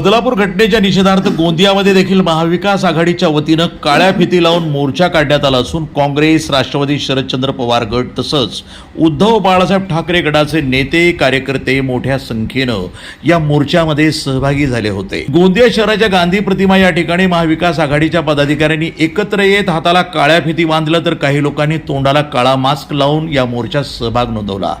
बदलापूर घटनेच्या निषेधार्थ गोंदियामध्ये देखील महाविकास आघाडीच्या वतीनं काळ्या फिती लावून मोर्चा काढण्यात आला असून काँग्रेस राष्ट्रवादी शरदचंद्र पवार गट तसंच उद्धव बाळासाहेब ठाकरे गटाचे नेते कार्यकर्ते मोठ्या संख्येनं या मोर्चामध्ये सहभागी झाले होते. गोंदिया शहराच्या गांधी प्रतिमा या ठिकाणी महाविकास आघाडीच्या पदाधिकाऱ्यांनी एकत्र येत हाताला काळ्या फिती बांधलं तर काही लोकांनी तोंडाला काळा मास्क लावून या मोर्चात सहभाग नोंदवला.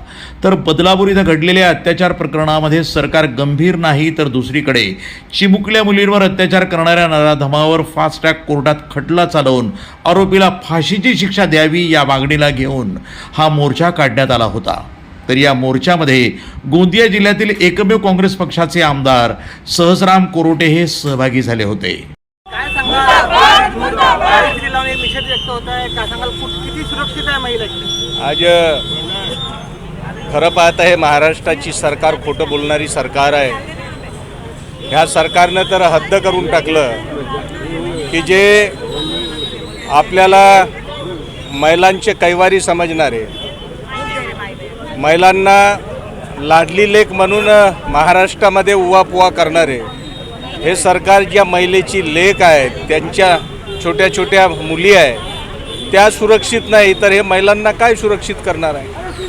तर बदलापूर इथं घडलेल्या अत्याचार प्रकरणामध्ये सरकार गंभीर नाही तर दुसरीकडे चिमुकल्या मुलींवर अत्याचार करणाऱ्या नराधमावर फास्ट ट्रॅक कोर्टात खटला चालवून आरोपीला फाशीची शिक्षा द्यावी या मागणीला घेऊन हा मोर्चा काढण्यात आला होता. तर या मोर्चामध्ये गोंदिया जिल्ह्यातील एकमेव काँग्रेस पक्षाचे आमदार सहसराम कोरोटे हे सहभागी झाले होते? आज खरं पाहता हे महाराष्ट्राची सरकार खोटं बोलणारी सरकार आहे. ह्या सरकारनं तर हद्द करून टाकलं की जे आपल्याला महिलांचे कैवारी समजणारे महिलांना लाडली लेख म्हणून महाराष्ट्रामध्ये उवापुवा करणारे हे सरकार ज्या महिलेची लेख आहे त्यांच्या छोट्या छोट्या मुली आहे त्या सुरक्षित नाही तर हे महिलांना काय सुरक्षित करणार आहे?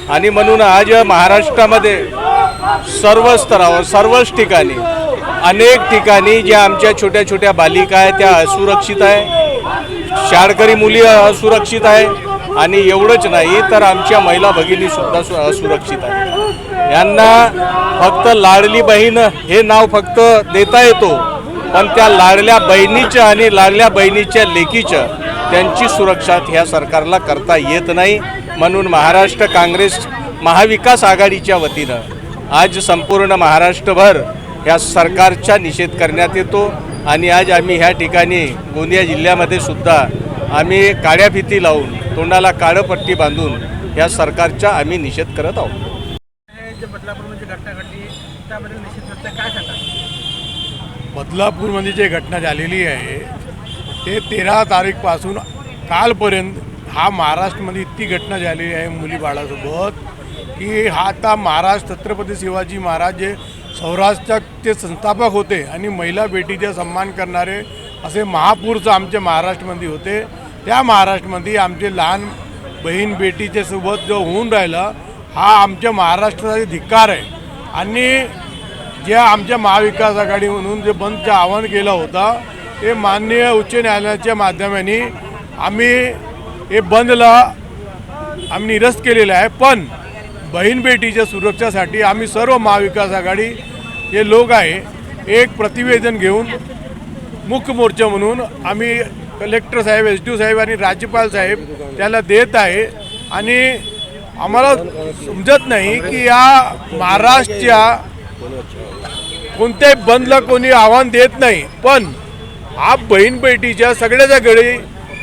आणि म्हणून आज महाराष्ट्रामध्ये सर्व स्तरावर सर्वच ठिकाणी अनेक ठिकाणी ज्या आमच्या छोट्या छोट्या बालिका आहेत त्या असुरक्षित आहे. शाळकरी मुली असुरक्षित आहे. आणि एवढंच नाही तर आमच्या महिला भगिनीसुद्धा सु- असुरक्षित आहे यांना फक्त लाडली बहीण हे नाव फक्त देता येतो. पण त्या लाडल्या बहिणीच्या आणि लाडल्या बहिणीच्या लेकीच्या त्यांची सुरक्षा ह्या सरकारला करता येत नाही. म्हणून महाराष्ट्र काँग्रेस महाविकास आघाडीच्या वतीनं आज संपूर्ण महाराष्ट्रभर ह्या सरकारचा निषेध करण्यात येतो आणि आज आम्ही ह्या ठिकाणी गोंदिया जिल्ह्यामध्ये सुद्धा आम्ही काळ्या फिती लावून तोंडाला काळं पट्टी बांधून ह्या सरकारचा आम्ही निषेध करत आहोत हे जे बदलापूरमध्ये घटना घडली त्याबद्दल निषेध व्यक्त आहे. काय सांगाल बदलापूरमध्ये जे घटना झालेली आहे ते तेरा तारीखपासून कालपर्यंत हा महाराष्ट्रामध्ये इतकी घटना झालेली आहे मुली बाळासोबत की हा आता महाराष्ट्र छत्रपती शिवाजी महाराज जे सौराष्ट्राचे संस्थापक होते आणि महिला बेटीचे सन्मान करणारे असे महापुरुष आमच्या महाराष्ट्रामध्ये होते. त्या महाराष्ट्रामध्ये आमचे लहान बहीण बेटीच्या सोबत जो होऊन राहिला हा आमच्या महाराष्ट्राचा धिक्कार आहे. आणि जे आमच्या महाविकास आघाडी म्हणून जे बंदचं आवाहन केलं होतं ते माननीय उच्च न्यायालयाच्या माध्यमाने आम्ही हे बंदला आम्ही निरस्त केलेलं आहे. पण बहीण बेटीच्या सुरक्षासाठी आम्ही सर्व महाविकास आघाडी जे लोक आहे एक प्रतिवेदन घेऊन मुख्य मोर्चा म्हणून आम्ही कलेक्टर साहेब एस डी साहेब आणि राज्यपाल साहेब त्याला देत आहे. आणि आम्हाला समजत नाही की या महाराष्ट्रच्या कोणत्याही बंदला कोणी आव्हान देत नाही. पण हा बहीण बेटीच्या सगळ्याच्या घरी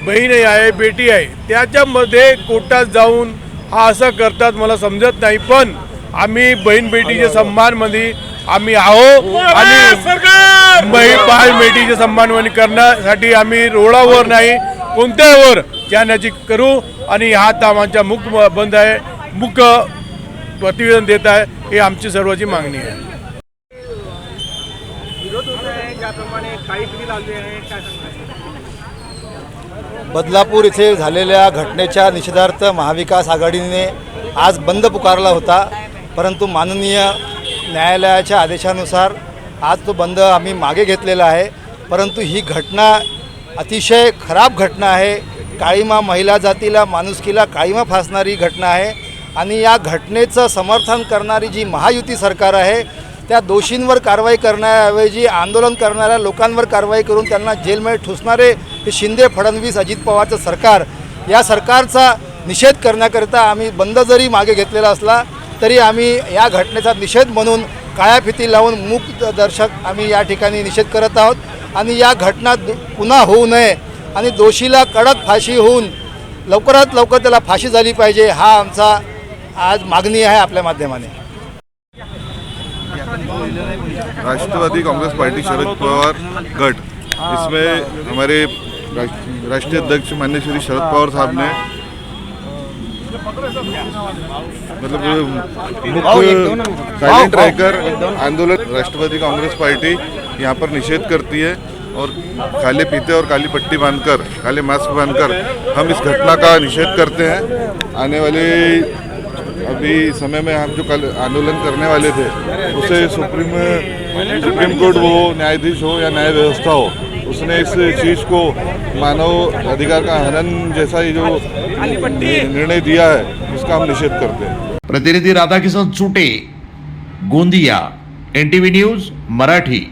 बहीण आहे बेटी आहे त्याच्यामध्ये कोर्टात जाऊन हा असं करतात मला समजत नाही पण आम्ही बहीण बेटीच्या सन्मानमध्ये आम्ही आहो आणि बहीण बेटीच्या सन्मानमध्ये करण्यासाठी आम्ही रोडावर नाही कोणत्यावर जाण्याची करू आणि हा आमच्या मुख्य बंद आहे मुख्य प्रतिवेदन देत आहे हे आमची सर्वांची मागणी आहे. विरोध होत आहे ज्याप्रमाणे लावली आहे काय बदलापूर इथे झालेल्या घटनेच्या निषेधार्थ महाविकास आघाडीने आज बंद पुकारला होता परंतु माननीय न्यायालयाच्या आदेशानुसार आज तो बंद आम्ही मागे घेतलेला आहे. परंतु ही घटना अतिशय खराब घटना आहे. काळीमा महिला जातीला माणुसकीला काळीमा फासणारी घटना आहे आणि या घटनेचं समर्थन करणारी जी महायुती सरकार आहे त्या दोषींवर कारवाई करण्याऐवजी आंदोलन करणाऱ्या लोकांवर कारवाई करून त्यांना जेलमध्ये ठुसणारे हे शिंदे फडणवीस अजित पवारचं सरकार या सरकारचा निषेध करण्याकरिता आम्ही बंद जरी मागे घेतलेला असला तरी आम्ही या घटनेचा निषेध म्हणून काळ्या फिती लावून मूक दर्शक आम्ही या ठिकाणी निषेध करत आहोत. आणि या घटना दु- पुन्हा होऊ नये आणि दोषीला कडक फाशी होऊन लवकरात लवकर त्याला फाशी झाली पाहिजे हा आमचा आज मागणी आहे आपल्या माध्यमाने. राष्ट्रवादी कांग्रेस पार्टी शरद पवार गट. इसमें हमारे राष्ट्रीय अध्यक्ष माननीय श्री शरद पवार साहब ने मतलब साइलेंट रहकर आंदोलन राष्ट्रवादी कांग्रेस पार्टी यहाँ पर निषेध करती है और काले पीते और काली पट्टी बांधकर काले मास्क बांधकर हम इस घटना का निषेध करते हैं। आने वाले अभी समय में हम जो कल आंदोलन करने वाले थे उसे सुप्रीम सुप्रीम कोर्ट हो न्यायाधीश हो या न्याय व्यवस्था हो उसने इस चीज़ को मानव अधिकार का हनन जैसा ही जो निर्णय दिया है, उसका हम निषेध करते हैं। प्रतिनिधी राधाकिशन चुटे, गोंदिया एनटीवी न्यूज़ मराठी।